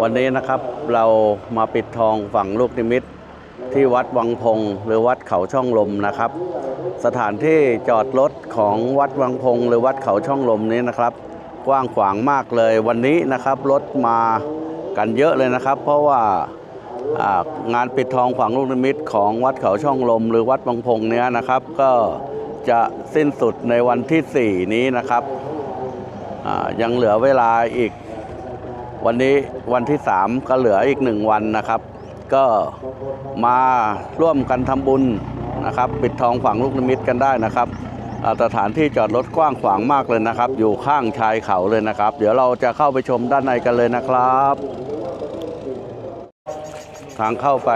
วันนี้นะครับเรามาปิดทองฝั่งลูกนิมิตที่วัดวังพงหรือวัดเขาช่องลมนะครับ สถานที่จอดรถของวัดวังพงหรือวัดเขาช่องลมนี้นะครับ กว้างขวางมากเลยวันนี้นะครับรถมากันเยอะเลยนะครับ เพราะว่างานปิดทองฝั่งลูกนิมิตของวัดเขาช่องลม หรือวัดวังพงเนี้ยนะครับ ก็จะสิ้นสุดในวันที่ 4 นี้นะครับยังเหลือเวลาอีก วันนี้วันที่ 3 ก็เหลืออีกหนึ่งวันนะครับ ก็มาร่วมกันทำบุญนะครับ ปิดทองฝังลูกนิมิตกันได้นะครับสถานที่จอดรถกว้างขวางมากเลยนะครับ อยู่ข้างชายเขาเลยนะครับ เดี๋ยวเราจะเข้าไปชมด้านในกันเลยนะครับ ทางเข้าไป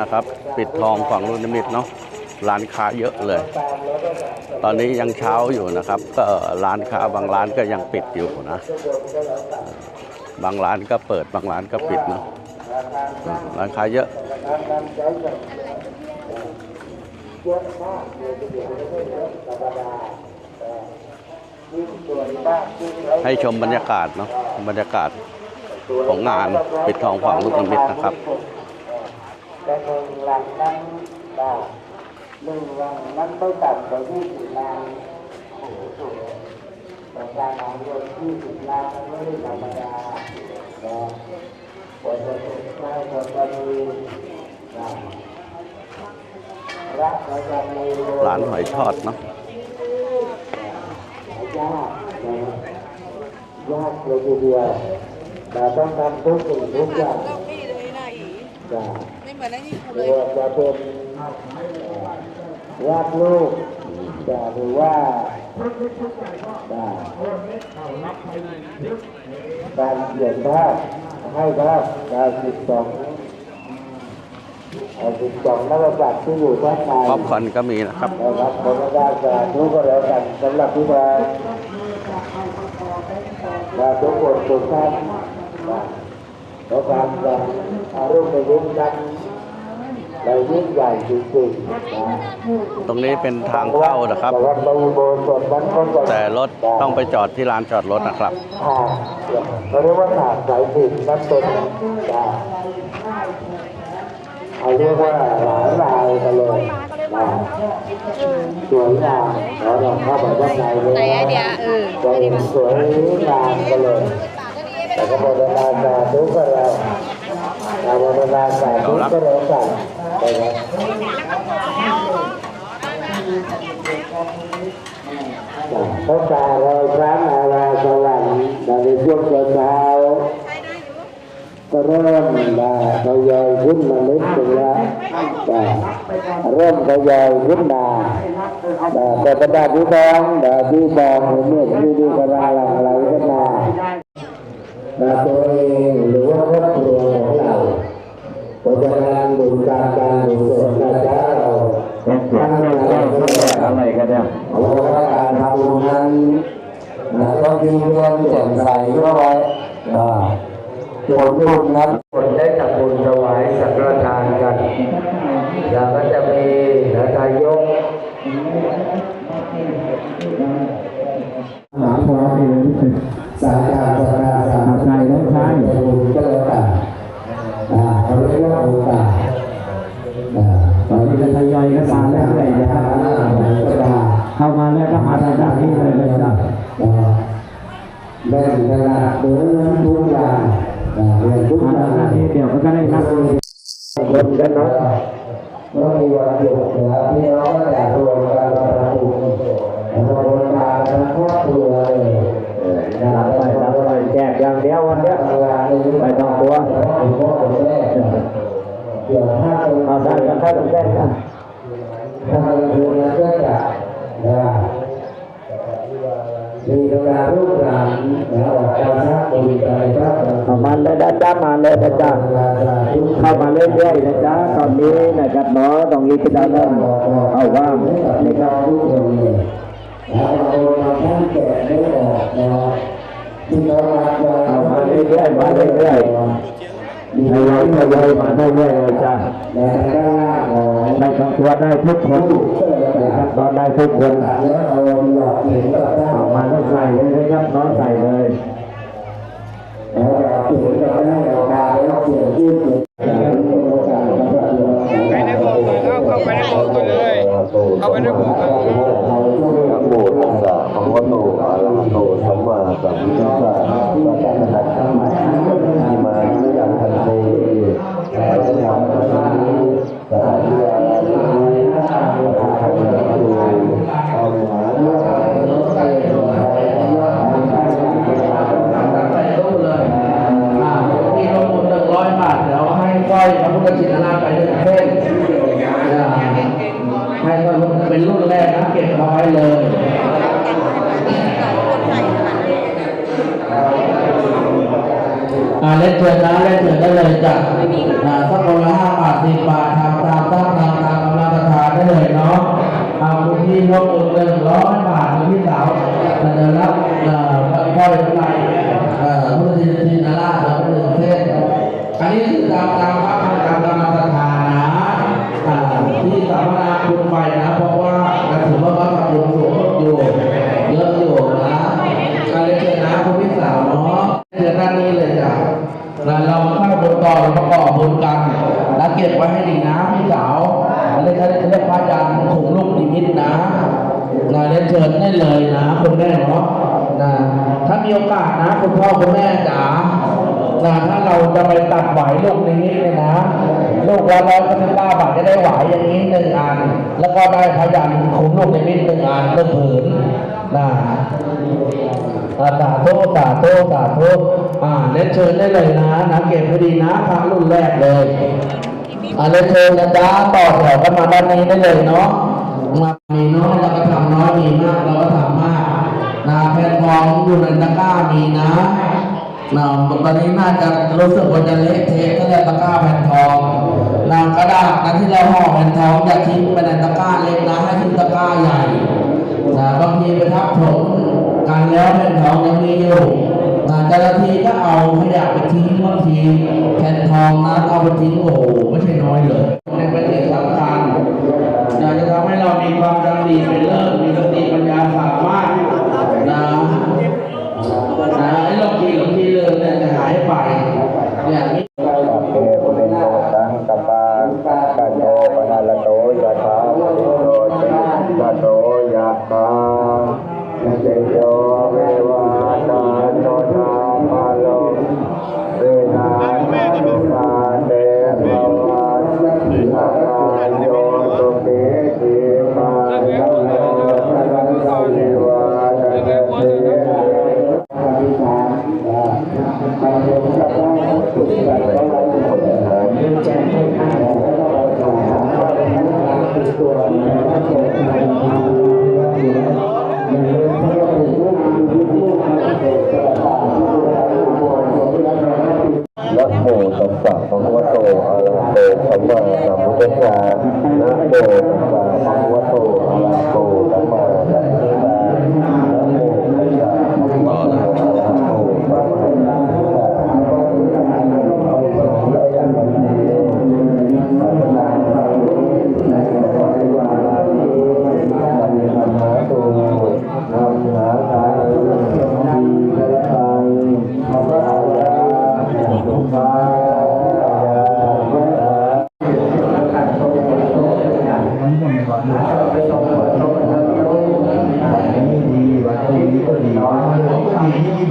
นะครับ ปิดทองฝังลูกนิมิตเนาะร้านค้าเยอะเลย ตอนนี้ยังเช้าอยู่นะครับ ก็ร้านค้าบางร้านก็ยังปิดอยู่นะ บางร้านก็เปิดบางร้านก็ปิดเนาะร้านค้าเยอะให้ชมบรรยากาศเนาะบรรยากาศของงานปิดทองฝังลูกนิมิตนะครับหนึ่งหลังนั้นได้หนึ่งหลังนั้นไม่ต่ำกว่ายี่สิบล้านโอ้โห สูงแต่การหาเงินยี่สิบล้านมันไม่ได้ธรรมดานะบนจะถูกใช้บนจะมีนะรักเราจะมีร้านหอยทอดเนาะยากนะยากเลยทีเดียวแต่ต้องทำทุกสิ่งทุกอย่างเก้าอี้เลยนะอีจ้ะไม่เหมือนไอ้นี่กูหเลรืยอว่าจะเป็นวาดรูปจะหรือว่า ได้การเขียนภาพให้ภาพการสิบสองสิบสองนักบัตรที่อยู่ด้านในป๊อปคอร์นก็มีนะครับนะครับผมก็ได้สาธุก็แล้วกันสำหรับพี่แดงและทุกคนทุกท่านแล้วการจะอารุ่งในรุ่งกัน เรายิ่งใหญ่จริงๆนะตรงนี้เป็นทางเข้านะครับแต่ว่าในอุโบสถนั้นก็จะแต่รถต้องไปจอดที่ลานจอดรถนะครับผ่านเขาเรียกว่าผ่านสายสินนั่นเป็นนะเขาเรียกว่าหลายรายกันเลยนะสวยงามแล้วเราเข้าไปด้านในเลยไหนไอเดียเออจะเห็นสวยงามกันเลยแต่ก็โมทนาสาธุก็แล้วเราโมทนาสาธุก็แล้วกัน นะครับพระตาเราพระนาราสวรรค์ในช่วงเช้าก็เริ่มมาทยอยขึ้นมาเล็กนึงแล้วนะเริ่มทยอยขึ้นมาแต่บรรดาพี่น้องนะที่มองเห็นเนี่ยที่ดีกระลาหลังไหลกันมานะตัวเองหรือว่าครอบครัวของเรา เพราะฉะนั้นบุญการการบุญส่วนนะจ๊ะเราตั้งใจอะไรกันเนี่ยเพราะว่าการทำบุญนั้นนะต้องยืนยันแจ่มใสเข้าไว้อ่าผลบุญนั้นผลได้จากบุญถวายสังฆทานกันแล้วก็จะมีนะทายกหาพระเองสาการสาการ มีกำลังลูกหลานนะออกมาสร้างบุญใจครับ เข้ามาเลยนะจ๊ะมาเลยนะจ๊ะเข้ามาเรื่อยๆนะจ๊ะตอนนี้นะครับเนาะตรงนี้ก็จะเริ่มเอาว่างในการทุกคนเลยแล้วเราทำท่านแก่ไม่ออกนะที่เรารักเราเอามาเรื่อยๆมาเรื่อยๆทยอยทยอยมาเรื่อยๆเลยจ้ะและด้านล่างของได้ทั้งตัวได้ทุกคน ตอนได้ทุกคนแล้วเอาหลอเข็มกับด้ออกมาต้องใส่เลยนะครับนอนใส่เลยแล้วเราเข็ด้าเราตไปในโบสถ์เลยเข้าไปในโบสถ์กัเลยเข้าไปในโบสถ์กันเลยโบสถ์องศาของวัตโตอารามโตสัมมาสัมพุทธเจ้า เนึ่งร้อยบาทคุณพี่สาวเดินรับก้อยข้างในพระพุทธชินราชแล้วก็หนึ่งเส้นอันนี้คือตามตามพระ กนิมิตหนึ่อันหนึ่งผืนนะตาตาโทตาโทษตาโทษอ่าเล่นเชิญได้เลยนะนะเก็บพอดีนะครั้งรุ่นแรกเลยอ่าเลนเชิญนะจ๊ะต่อแถวกันมาด้านนี้ได้เลยเนาะมามีน้อยเราก็ทำน้อยมีมากเราก็ทำมากนะแผ่นทองอยู่ในตะกร้ามีนะนะตอนนี้น่าจะรู้สึกว่าจะเละเทะก็เลยตะกร้าแผ่นทองนะกระดาษนั้นที่เราห่อแผ่นทองอย่าทิ้งไปในตะกร้าเล็กนะให้าใหญ่นะบางทีไปทับถมกันแล้วแผ่นทองยังมีอยู่นะเจ้าหที่ก็เอาขยะไปทิ้งบางทีแผ่นทองนะเอาไปทิ้งโอ้ไม่ใช่น้อยเลยในประเทศงสำคัญนะจะทำให้เรามีความดังดีเป็นเลิศ โมตัสสะภะคะวะโตอะระหะโตสัมมาสัมพุทธัสสะนะโม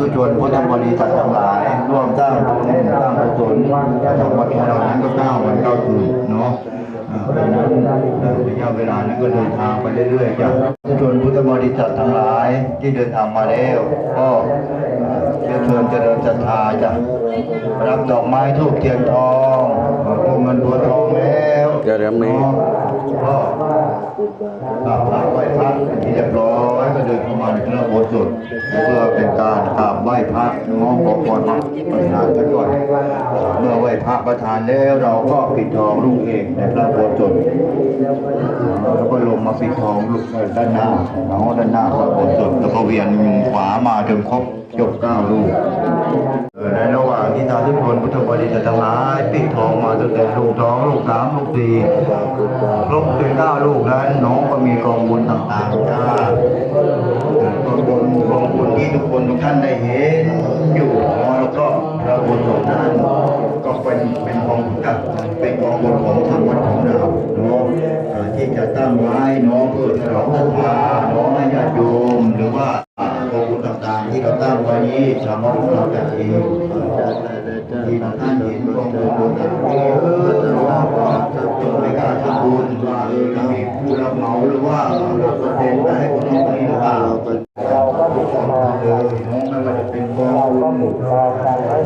ธุชนพุทธบริษัททั้งหลาย ร่วมสร้างบุญสร้างกุศลทางวัดของเรานั้นก็เก้าวันเก้าคืนเนาะอ่าเพราะฉะนั้นระยะเวลานั้นก็เดินทางไปเรื่อยๆจากสาธุชนพุทธบริษัททั้งหลายที่เดินทางมาแล้วก็เชิญเชิญเจริญศรัทธาจ้ะรับดอกไม้ทูบเทียนทองตัวเงินตัวทองแล้วเดี๋ยวเดี๋ยวมีก็ กราบไหว้พระที่เรียบร้อยก็เดินเข้ามาในพระโบสถ์เพื่อเป็นการกราบไหว้พระน้องขอพรประธานกันก่อนเมื่อไหว้พระประธานแล้วเราก็ปิดทองลูกเองในพระโบสถ์แล้วก็ลงมาปิดทองลูกด้านหน้าเอาด้านหน้าพระโบสถ์แล้วก็เวียนขวามาจนครบจบเก้าลูกในระ หว่างที่ทางทุกคนพุทธบริษัททั้งหลายปิดทองมาตั้งแต่ลูกท้องลูกสามลูกสี่ครบเป็นเก้าลูกนั้นน้องก็มีกองบุญต่างๆจ้ากองบุญกองบุญที่ทุกคนทุกท่านได้เห็นอยู่แล้วก็พระบุญส่วนนั้นก็เป็นเป็นกองบุญกับเป็นกองบุญของทางวัดของเราเนาะเอ่อที่จะตั้งไว้เน้องเพื่อฉลองศรัทธาเน้องให้ญาติโยมหรือว่ากองบุญต่างๆที่ ตั้งไว้นี้ชาวบ้านของเราจะเองที่เราท่านเห็นกองบุญต่างๆเยอะแต่ว่าไม่กล้าทำบุญว่าเออเรามีผู้รับเหมาหรือว่าเราจะเป็นไปให้คนนี้คนนี้หรือเปล่าเราก็ทุกคนเลยน้องไม่ว่าจะเป็นกองบุญ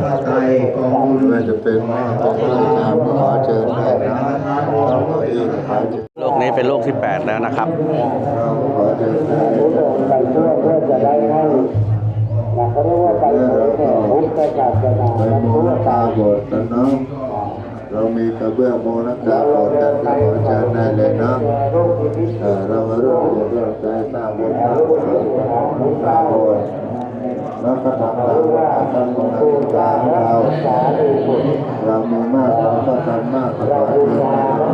ถ้าใจกองบุญไม่จะเป็นว่าเป็นพระธรรมขอเชิญได้นะท่านเราเองขอเชิญลูกนี้เป็นลูกที่ 8 แล้วนะครับเราขอเชิญ ได้ไปช่วยเพื่อจะได้ให้นะเขาเรียกว่าไปเผยแผ่พุทธศาสนาไปโมทั่วนาไปคาโบสถ์นะเนาะเรามีกระเบื้องโมนาคาโบสถ์กันก็ขอเชิญได้เลยเนาะเออเรามาร่วมเรียนร่วมใจสร้างบุญสร้างกุศลสร้างบสถ์แล้วก็ทำตามว่าทำของเราตามเราเรามีมากเราก็ทำมากเราก็ทำมากเรา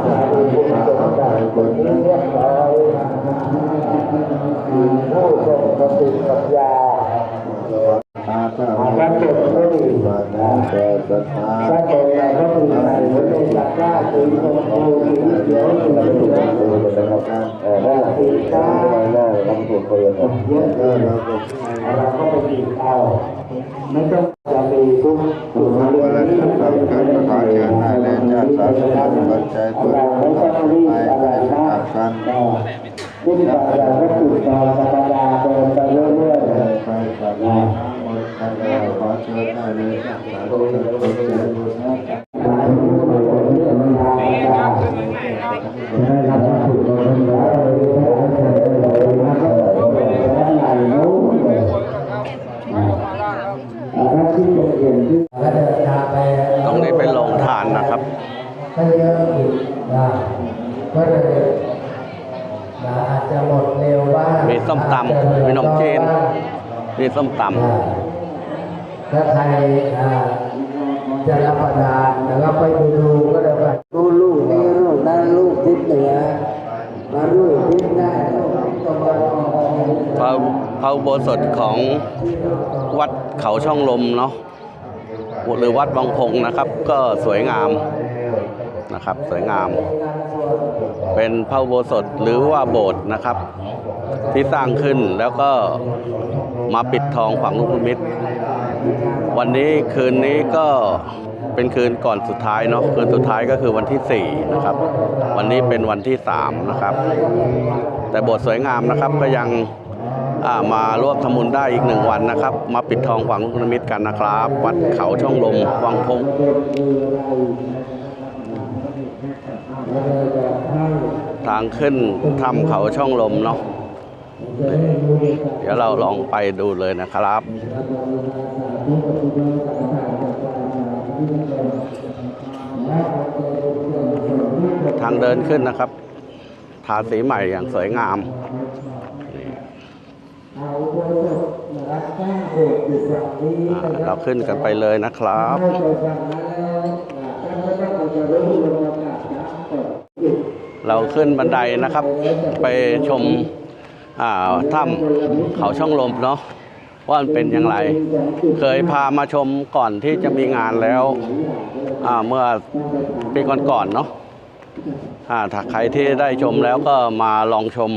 ก็ทำบุญนะผู้ทรงสติปัญญาตาข้า อา พ การ เจ้า เกิดขึ้น บานา แต่ศรัทธาถ้าเกิดเราก็มีใจไม่ได้สักกล้าถึงตรงโตถึงเดียวถึงเดียวนะครับเออได้ถึงข้าได้ลำตัวเปลี่ยนเยอะเลยเราก็เราก็ไปกินเอาไม่ต้องจะมีทุกทุกรู้เรื่ว่าองเรานี้จะทำการประกาศเชิญให้แรงญาติสาธุชนปัจจัยตัวเราไม่ต้องรีบให้อะไรให้นะที่นี่เราก็ติดต่อธรรมดาเดินไปเรื่อยๆ ไปสักการะบริการแล้วขอเชิญได้เลยสาธุชนปัจจัยบุญนะตรงนี้เป็นโรงทานนะครับก็เยอะอีกนะก็เลยนะอาจจะหมดเร็วบ้างมีส้มตำอาจจะเหลือมีขนมจีนบ้างนี่ส้มตอ่าถ้าใครอ่า จะรับประทานนะครับไปดูก็ได้ว่าดูลูกนี้ลูกนั้นลูกทิศเหนือมาลูกทิศใต้ลูกทิศตะวันออกพระพระอุโบสถของวัดเขาช่องลมเนาะหรือวัดวังพงนะครับ ก็สวยงามนะครับ สวยงาม เป็นพระอุโบสถหรือว่าโบสถ์นะครับ ที่สร้างขึ้นแล้วก็มาปิดทองฝังลูกนิมิต วันนี้คืนนี้ก็เป็นคืนก่อนสุดท้ายเนาะคืนสุดท้ายก็คือวันที่ 4 นะครับ วันนี้เป็นวันที่ 3 นะครับ แต่โบสถ์สวยงามนะครับก็ยังมาร่วมทำบุญได้อีกหนึ่งวันนะครับ มาปิดทองฝังลูกนิมิตกันนะครับ วัดเขาช่องลมวังพงทางขึ้นถ้ำเขาช่องลมเนาะ เดี๋ยวเราลองไปดูเลยนะครับทางเดินขึ้นนะครับ ทาสีใหม่อย่างสวยงามเราขึ้นกันไปเลยนะครับ เราขึ้นบันไดนะครับ ไปชม ถ้ำเขาช่องลมเนาะว่ามันเป็นอย่างไร เคยพามาชมก่อนที่จะมีงานแล้วเมื่อปีก่อนๆเนาะถ้าใครที่ได้ชมแล้วก็มาลองชม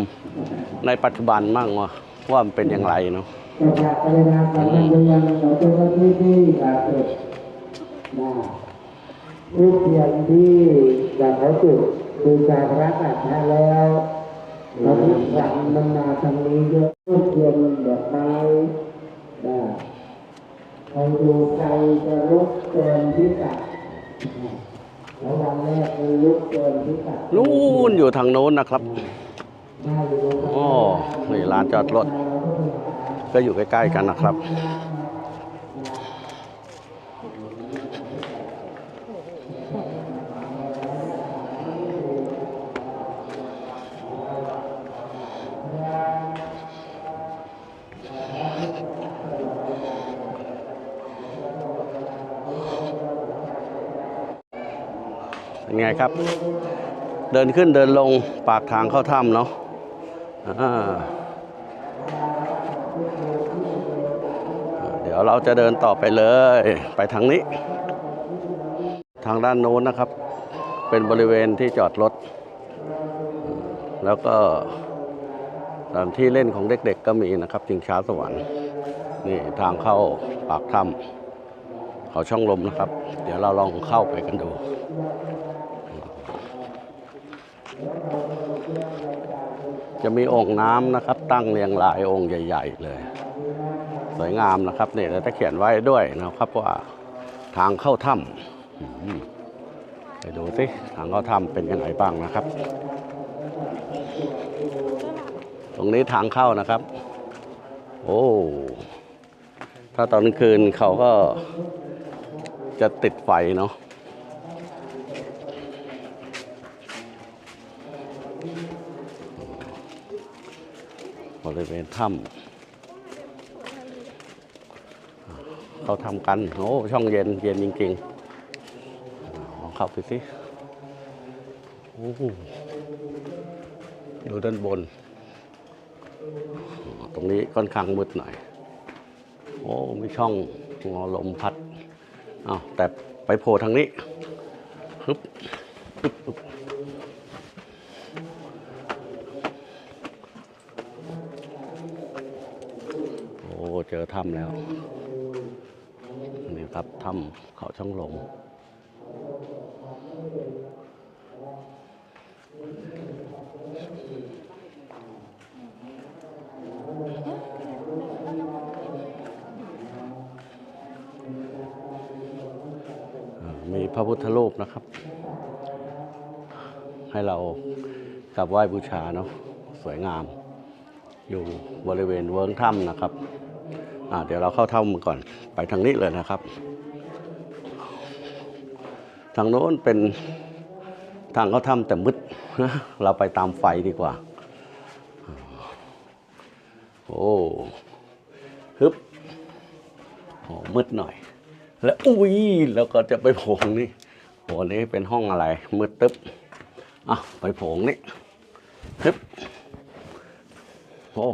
ในปัจจุบันมั่งว่าว่ามันเป็นอย่างไรเนาะประกาศไปงานการเงินยังต่อเจ้าหน้าที่ที่การเกิดนะรูปเทียนที่จากเขาจุดคือการรักษาแล้ว ตอนนี้ควันมันมาทางนี้เยอะรูปเทียนดอกไม้นะใครดูใครจะลุกเกินพิกัดแล้ววันแรกมันลุกเกินพิกัดนู่นอยู่ทางโน้นนะครับมาอยู่ตรงนั้นโอ้นี่ลานจอดรถ ก็อยู่ใกล้ๆกันนะครับ เป็นไงครับ เดินขึ้นเดินลงปากทางเข้าถ้ำเนาะเดี๋ยวเราจะเดินต่อไปเลย ไปทางนี้ ทางด้านโน้นนะครับ เป็นบริเวณที่จอดรถ แล้วก็สถานที่เล่นของเด็กๆก็มีนะครับจิงช้าสวรรค์นี่ทางเข้าปากถ้ำเขาช่องลมนะครับ เดี๋ยวเราลองเข้าไปกันดู จะมีองค์น้ำนะครับ ตั้งเรียงรายองค์ใหญ่ ๆ เลย สวยงามนะครับเนี่ยแล้วจะเขียนไว้ด้วยนะครับว่าทางเข้าถ้ำไปดูสิทางเข้าถ้ำเป็นยังไงบ้างนะครับ ตรงนี้ทางเข้านะครับ โอ้ถ้าตอนกลางคืนเขาก็จะติดไฟเนาะ ริเวณถ้ำเขาทำกัน โอ้ช่องเย็นเย็นจริงๆลองเข้าไปสิโอ้ดูด้านบน ตรงนี้ค่อนข้างมืดหน่อย โอ้มีช่องงอลมพัดอ้าวแต่ไปโผล่ทางนี้ฮึบฮึบฮึบ เจอถ้ำแล้วนี่ครับถ้ำเขาช่องลมมีพระพุทธรูปนะครับ ให้เรากราบไหว้บูชาเนาะสวยงาม อยู่บริเวณเวิ้งถ้ำนะครับ เดี๋ยวเราเข้าถ้ำก่อนไปทางนี้เลยนะครับ ทางโน้นเป็นทางเข้าถ้ำแต่มืดนะเราไปตามไฟดีกว่า โอ้ฮึบโอ้มืดหน่อย แล้วอุ้ยแล้วก็จะไปโผงนี่โหนี่เป็นห้องอะไร มืดตึ๊บอะไปโผงนี่ฮึบโอ้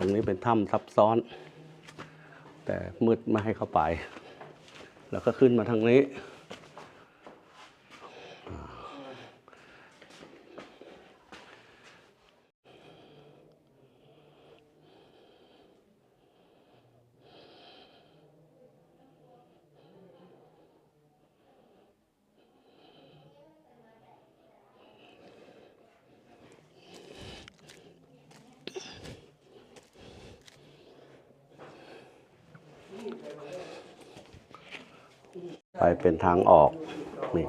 รงนี้เป็นถ้ำซับซ้อน แต่มืดไม่ให้เข้าไป แล้วก็ขึ้นมาทางนี้ ไปเป็นทางออกนี่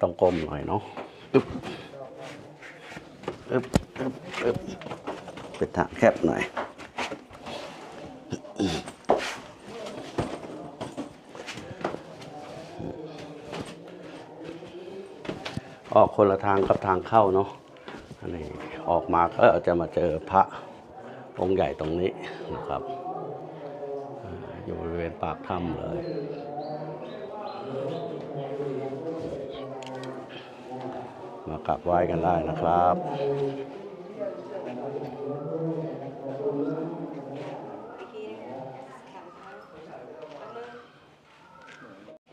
ต้องก้มหน่อยเนาะอึ๊บอึ๊บอึ๊บอึ๊บเป็นทางแคบหน่อยออกคนละทางกับทางเข้าเนาะนนี้ออกมาก็จะมาเจอพระองค์ใหญ่ตรงนี้นะครับ อยู่บริเวณปากถ้ำเลย มากราบไหว้กันได้นะครับ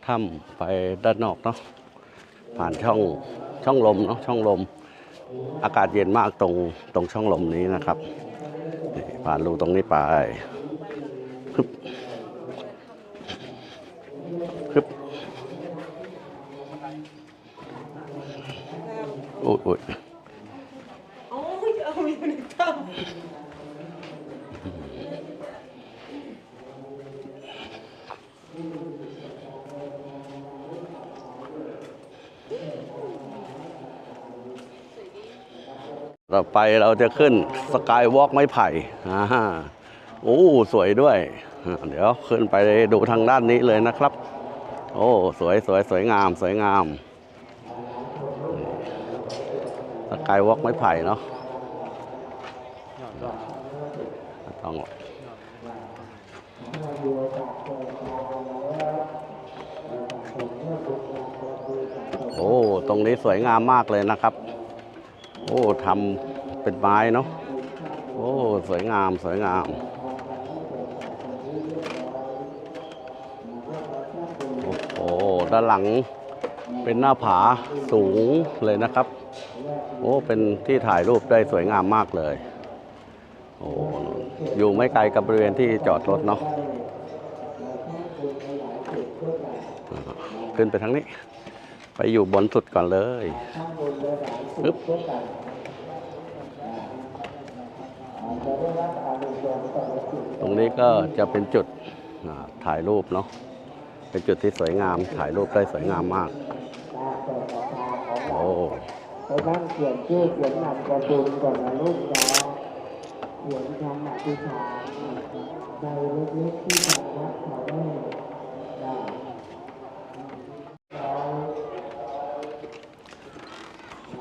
ถ้ำไปด้านนอกเนาะผ่านช่องช่องลมเนาะช่องลม อากาศเย็นมากตรงตรงช่องลมนี้นะครับผ่านรูตรงนี้ไปฮึบฮึบ โอ้ยโอ้ยต่อไปเราจะขึ้นสกายวอล์กไม้ไผ่อ่าโอ้สวยด้วย เดี๋ยวขึ้นไปดูทางด้านนี้เลยนะครับ โอ้ สวยสวยสวยงาม สวยงาม สกายวอล์กไม้ไผ่เนาะต้องโอ้ ตรงนี้สวยงามมากเลยนะครับ โอ้ทำเป็นไม้เนาะ โอ้ สวยงาม สวยงาม โอ้โห ด้านหลังเป็นหน้าผาสูงเลยนะครับ โอ้ เป็นที่ถ่ายรูปได้สวยงามมากเลย โอ้ อยู่ไม่ไกลกับบริเวณที่จอดรถเนาะ ขึ้นไปทางนี้ ไปอยู่บนสุดก่อนเลยปึ๊บตรงนี้ก็จะเป็นจุดถ่ายรูปเนาะ เป็นจุดที่สวยงาม ถ่ายรูปได้สวยงามมาก โอ้ ไปนั่งเขียนชื่อเขียนนามสกุลก่อนนะลูกนะเขียนคำอธิษฐานในเล็กๆที่ทางวัดเขาได้ได้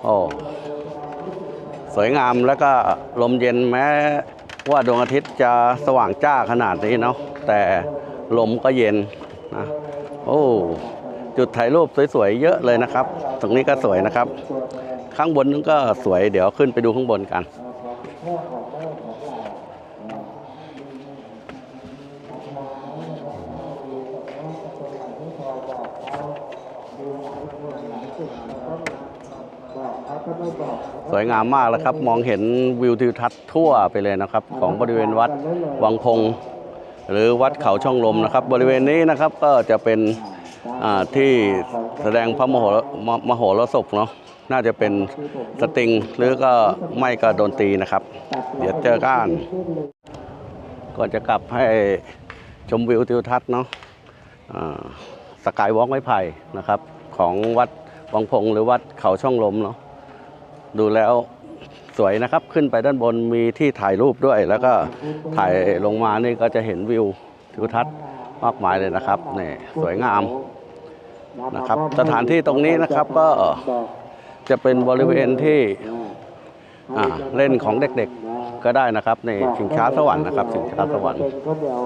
โอ้สวยงามแล้วก็ลมเย็นแม้ว่าดวงอาทิตย์จะสว่างจ้าขนาดนี้เนาะแต่ลมก็เย็นนะโอ้จุดถ่ายรูปสวยๆเยอะเลยนะครับ ตรงนี้ก็สวยนะครับ ข้างบนนั้นก็สวยเดี๋ยวขึ้นไปดูข้างบนกัน สวยงามมากแล้วครับ มองเห็นวิวทิวทัศน์ทั่วไปเลยนะครับ ของบริเวณวัดวังพงหรือวัดเขาช่องลมนะครับ บริเวณนี้นะครับก็จะเป็นที่แสดงพระมโหรมมโหรสพเนาะ น่าจะเป็นสติงหรือก็ไม่ก็โดนตีนะครับ เดี๋ยวเจอกันก่อนจะกลับให้ชมวิวทิวทัศน์เนาะสกายวอล์กไม้ไผ่นะครับ ของวัดวังพงหรือวัดเขาช่องลมเนาะดูแล้วสวยนะครับ ขึ้นไปด้านบนมีที่ถ่ายรูปด้วย แล้วก็ถ่ายลงมานี่ก็จะเห็นวิวทิวทัศน์มากมายเลยนะครับนี่สวยงามนะครับ สถานที่ตรงนี้นะครับก็ จะเป็นบริเวณที่เล่นของเด็กๆก็ได้นะครับในี่ชิงช้าสวรรค์นะครับชิงช้าสวรรค์เป็นข้าวเหนียว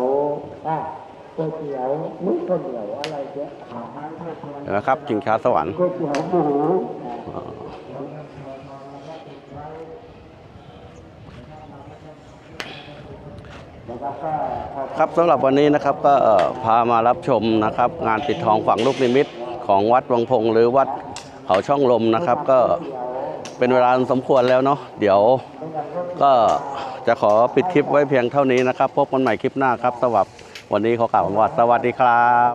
ก๋วยเตี๋ยวมุ้งข้าวเหนียวอะไรเนี่ยเห็นะครับชิงช้าสวรรค์ก๋วยเตี๋ยวหมูครับสำหรับวันนี้นะครับก็พามารับชมนะครับ งานปิดทองฝังลูกนิมิตของวัดวังพงหรือวัด เขาช่องลมนะครับก็เป็นเวลาสมควรแล้วเนาะเดี๋ยวก็จะขอปิดคลิปไว้เพียงเท่านี้นะครับ พบกันใหม่คลิปหน้าครับสวัสดีวันนี้ขอกล่าวคำว่าสวัสดีครับ